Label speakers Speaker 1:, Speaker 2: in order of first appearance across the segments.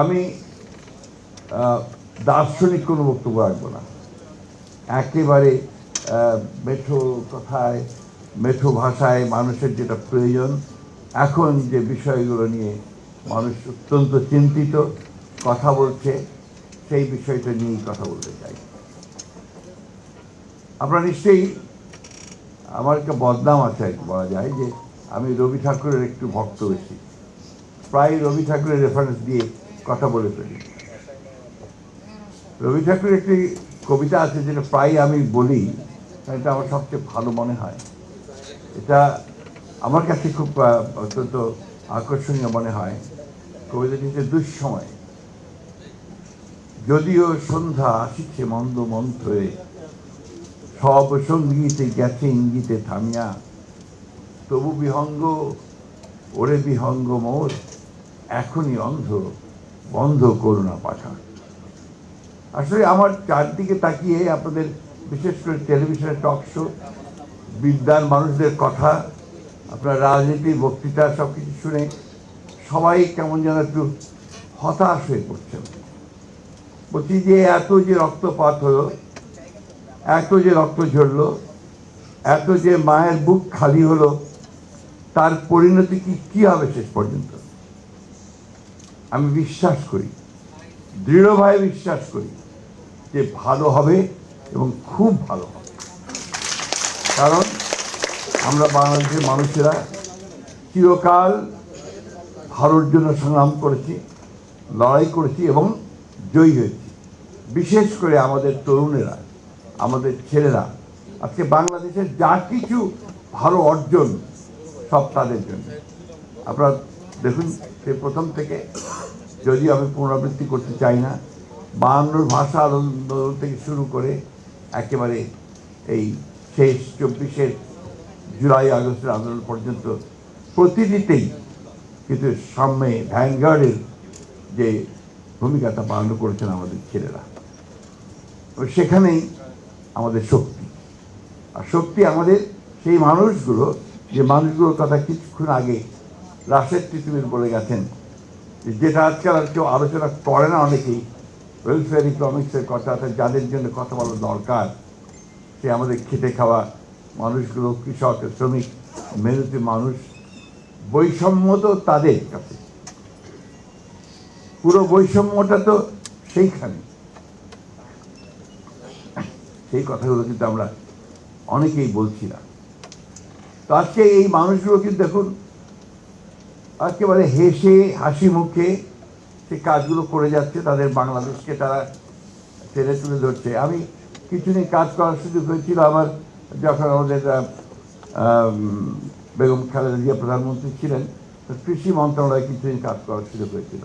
Speaker 1: আমি দার্শনিক কোনো বক্তব্য রাখব না। একেবারে মেঠো কথায়, মেঠো ভাষায় মানুষের যেটা প্রয়োজন, এখন যে বিষয়গুলো নিয়ে মানুষ অত্যন্ত চিন্তিত, কথা বলছে, সেই বিষয়টা নিয়েই কথা বলতে চাই। আপনারা নিশ্চয়ই, আমার একটা বদনাম আছে বলা যায়, যে আমি রবি ঠাকুরের একটু ভক্ত বেশি। প্রায় রবি ঠাকুরের রেফারেন্স দিয়ে কথা বলে ফেলি। রবি ঠাকুরের একটি কবিতা আছে যেটা প্রায় আমি বলি এটা আমার সবচেয়ে ভালো মনে হয়। এটা আমার কাছে খুব অত্যন্ত আকর্ষণীয় মনে হয়। কবিতাটি হচ্ছে দুঃসময়। যদিও সন্ধ্যা আসিছে মন্দ মন্থরে সব সঙ্গীতে গেছে ইঙ্গিতে থামিয়া। তবু বিহঙ্গ, ওরে বিহঙ্গ মোর, এখনই অন্ধ। বন্ধ করুণা পাঠা আসলে আমার চারদিকে তাকিয়ে আপনাদের বিশেষ করে টেলিভিশনের টক শো বিদ্যার মানুষদের কথা, আপনার রাজনীতির বক্তৃতা সব কিছু শুনে সবাই কেমন যেন একটু হতাশ হয়ে পড়ছে। বলছি যে এত যে রক্তপাত হলো, এত যে রক্ত ঝরলো, এত যে মায়ের বুক খালি হলো, তার পরিণতি কি, কী হবে শেষ পর্যন্ত? আমি বিশ্বাস করি, দৃঢ়ভাবে বিশ্বাস করি যে ভালো হবে এবং খুব ভালো হবে। কারণ আমরা বাংলাদেশের মানুষেরা চিরকাল ভালোর জন্য সংগ্রাম করেছি, লড়াই করেছি এবং জয়ী হয়েছি। বিশেষ করে আমাদের তরুণেরা, আমাদের ছেলেরা, আজকে বাংলাদেশের যা কিছু ভালো অর্জন সব তাদের জন্য। আপনারা দেখুন, সে প্রথম থেকে যদি আমি পুনরাবৃত্তি করতে চাই না বায়ান্নর ভাষা আন্দোলন থেকে শুরু করে একেবারে এই শেষ চব্বিশের জুলাই আগস্টের আন্দোলন পর্যন্ত প্রতিটিতেই কিন্তু সামনে ভ্যানগার্ডের যে ভূমিকাটা পালন করেছেন আমাদের ছেলেরা সেখানেই আমাদের শক্তি। আর শক্তি আমাদের সেই মানুষগুলো, যে মানুষগুলোর কথা কিছুক্ষণ আগে রাশেদ পৃথিবীর বলে গেছেন যেটা আজকাল আর কেউ আলোচনা করে না অনেকেই। ওয়েলফেয়ার ইকনমিক্সের কথা অর্থাৎ যাদের জন্য কথা বলা দরকার, সে আমাদের খেটে খাওয়া মানুষগুলো, কৃষক, শ্রমিক, মেহনতি মানুষ বৈষম্য তো তাদের কাছে। পুরো বৈষম্যটা তো সেইখানে। সেই কথাগুলো কিন্তু আমরা অনেকেই বলছি না। তো আজকে এই মানুষগুলো কিন্তু দেখুন একেবারে হেসে, হাসি মুখে সে কাজগুলো করে যাচ্ছে তাদের বাংলাদেশকে তারা টেনে তুলে ধরছে। আমি কিছুদিন কাজ করার সুযোগ হয়েছিল আমার যখন আমাদের বেগম খালেদা জিয়া প্রধানমন্ত্রী ছিলেন কৃষি মন্ত্রণালয়ে কিছুদিন কাজ করার সুযোগ হয়েছিল।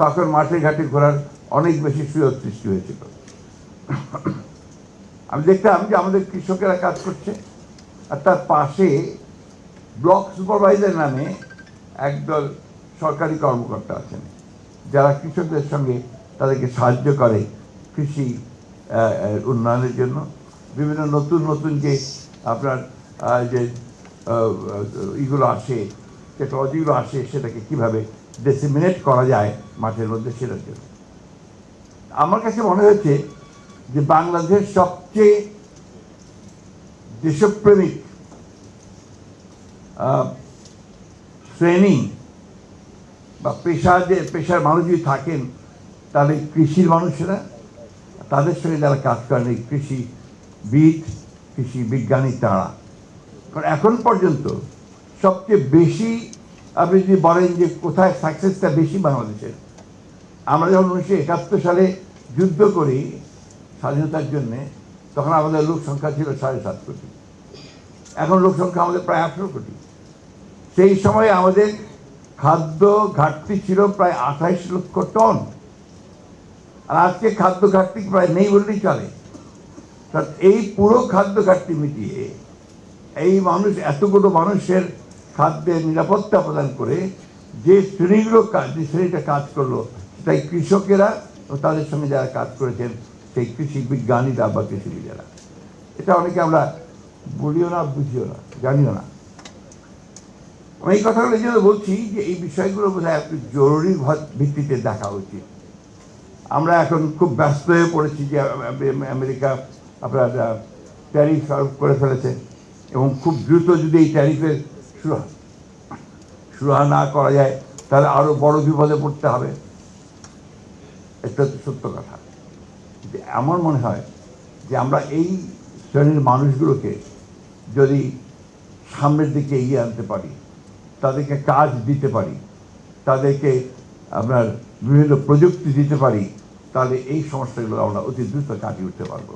Speaker 1: তখন মাঠে ঘাটে ঘোরার অনেক বেশি সুযোগ সৃষ্টি হয়েছিল। আমি দেখতাম যে আমাদের কৃষকেরা কাজ করছে, আর তার পাশে ব্লক সুপারভাইজার নামে একদল সরকারি কর্মকর্তা আছেন। যারা কৃষকদের সঙ্গে তাদেরকে সাহায্য করে কৃষি উন্নয়নের জন্য। বিভিন্ন নতুন নতুন যে আপনার যে ইগুলো আসে টেকনোলজিগুলো আসে, সেটাকে কীভাবে ডেসিমিনেট করা যায় মাঠের মধ্যে, সেটার জন্য। আমার কাছে মনে হয়েছে যে বাংলাদেশ সবচেয়ে দেশপ্রেমিক শ্রেণি বা পেশা যে, পেশার মানুষ যদি থাকেন, তাহলে কৃষির মানুষেরা তাদের সঙ্গে যারা কাজ করেন, এই কৃষিবিদ কৃষি বিজ্ঞানী তারা। কারণ এখন পর্যন্ত সবচেয়ে বেশি আপনি যদি বলেন যে কোথায় সাকসেসটা বেশি বাংলাদেশের, আমরা যখন উনিশশো একাত্তর সালে যুদ্ধ করি স্বাধীনতার জন্যে, তখন আমাদের লোক সংখ্যা ছিল সাড়ে সাত কোটি। এখন লোক সংখ্যা আমাদের প্রায় আঠেরো কোটি। সেই সময় আমাদের খাদ্য ঘাটতি ছিল প্রায় আঠাইশ লক্ষ টন। আর আজকে খাদ্য ঘাটতি প্রায় নেই বললেই চলে। এই পুরো খাদ্য ঘাটতি মিটিয়ে এই মানুষ, এতগুলো মানুষের খাদ্যের নিরাপত্তা প্রদান করে যে শ্রেণীগুলো কাজ যে শ্রেণীটা কাজ করল, সেটাই কৃষকেরা ও তাদের সঙ্গে যারা কাজ করেছেন, সেই কৃষি বিজ্ঞানীরা বা কৃষিবিদেরা এটা অনেকে আমরা বলিও না, বুঝিও না, জানিও না। আমি এই কথাগুলো জন্য বলছি যে এই বিষয়গুলো বোধ হয় একটু জরুরি ভিত্তিতে দেখা উচিত। আমরা এখন খুব ব্যস্ত হয়ে পড়েছি যে আম- আম- আমেরিকা আপনার ট্যারিফ করে ফেলেছে এবং খুব দ্রুত যদি এই ট্যারিফের সুরা সুরাহা না করা যায়, তাহলে আরও বড় বিপদে পড়তে হবে। এটা তো সত্য কথা। আমার মনে হয় যে আমরা এই শ্রেণির মানুষগুলোকে যদি সামনের দিকে এগিয়ে আনতে পারি তাদেরকে কাজ দিতে পারি, তাদেরকে আপনার বিভিন্ন প্রযুক্তি দিতে পারি, তাহলে এই সমস্যাগুলো আমরা অতি দ্রুত কাটিয়ে উঠতে পারব।